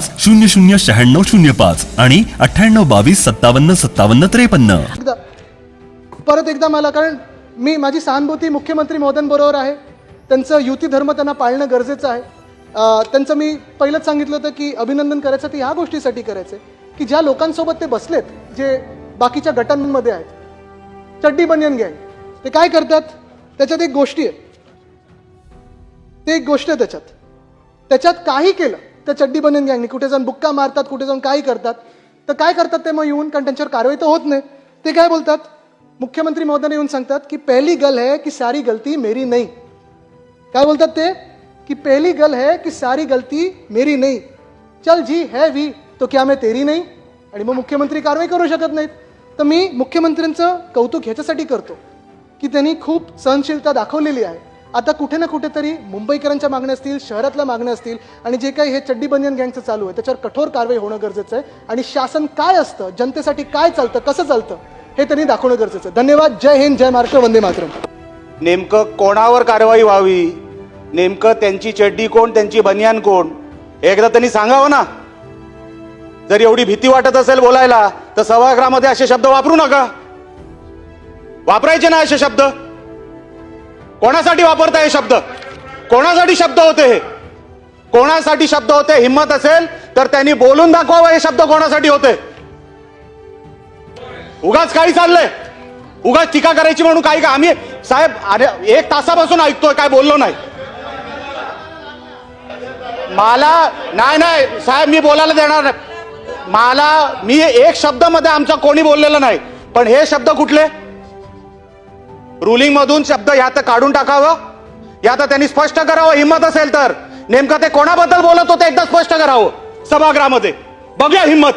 शून्य शून्य शहाण्णव शून्य पाच आणि अठ्ठ्याण्णव बावीस सत्तावन्न सत्तावन्न त्रेपन्न. एकदा परत एकदा मला कारण मी माझी सहानुभूती मुख्यमंत्री महोदयांबरोबर आहे. त्यांचं युती धर्म त्यांना पाळणं गरजेचं आहे. अं, त्यांचं मी पहिलंच सांगितलं होतं की अभिनंदन करायचं ते ह्या गोष्टीसाठी करायचं की ज्या लोकांसोबत ते बसलेत जे बाकीच्या गटांमध्ये आहेत चड्डी बनियन गँग ते काय करतात? त्याच्यात एक गोष्टी आहे ते एक गोष्ट आहे त्याच्यात. त्याच्यात काही केलं त्या चड्डी बनियन गँगनी कुठे जाऊन बुक्का मारतात कुठे जाऊन काही करतात. तर काय करतात ते मग येऊन कारण त्यांच्यावर कारवाई तर होत नाही. ते काय बोलतात? मुख्यमंत्री महोदयाने येऊन सांगतात की पहिली गल है की सारी गलती मेरी नाही. काय बोलतात ते? की पहली गल है की सारी गलती मेरी नाही. चल जी है वी तो क्या मैं तेरी नाही? आणि मग मुख्यमंत्री कारवाई करू शकत नाहीत. तर मी मुख्यमंत्र्यांचं कौतुक ह्याच्यासाठी करतो की त्यांनी खूप सहनशीलता दाखवलेली आहे. आता कुठे ना कुठेतरी मुंबईकरांच्या मागण्या असतील शहरातल्या मागण्या असतील आणि जे काही हे चड्डी बनियन गँगचं चालू आहे त्याच्यावर कठोर कारवाई होणं गरजेचं आहे. आणि शासन काय असतं जनतेसाठी काय चालतं कसं चालतं हे त्यांनी दाखवणं गरजेचं आहे. धन्यवाद जय हिंद जय महाराष्ट्र वंदे मातरम. नेमकं कोणावर कारवाई व्हावी? नेमकं त्यांची चड्डी कोण त्यांची बनियान कोण? एकदा त्यांनी सांगावं ना? जर एवढी भीती वाटत असेल बोलायला तर सभागृहामध्ये असे शब्द वापरू नका. वापरायचे ना असे शब्द? कोणासाठी वापरताय हे शब्द? कोणासाठी शब्द होते हे? कोणासाठी शब्द होते? हिंमत असेल तर त्यांनी बोलून दाखवावं हे शब्द कोणासाठी होते? उगाच काही चाललंय. उगाच टीका करायची म्हणून काही का आम्ही साहेब अरे एक तासापासून ऐकतोय काय बोललो नाही. मला नाही नाही साहेब मी बोलायला देणार नाही. मला मी एक शब्दमध्ये आमचा कोणी बोललेलं नाही. पण हे शब्द कुठले? रुलिंग मधून शब्द या तर काढून टाकावं. या तर त्यांनी स्पष्ट करावं. हिंमत असेल तर. नेमकं ते कोणाबद्दल बोलत होते एकदा स्पष्ट करावं. सभागृहामध्ये. बघूया हिंमत.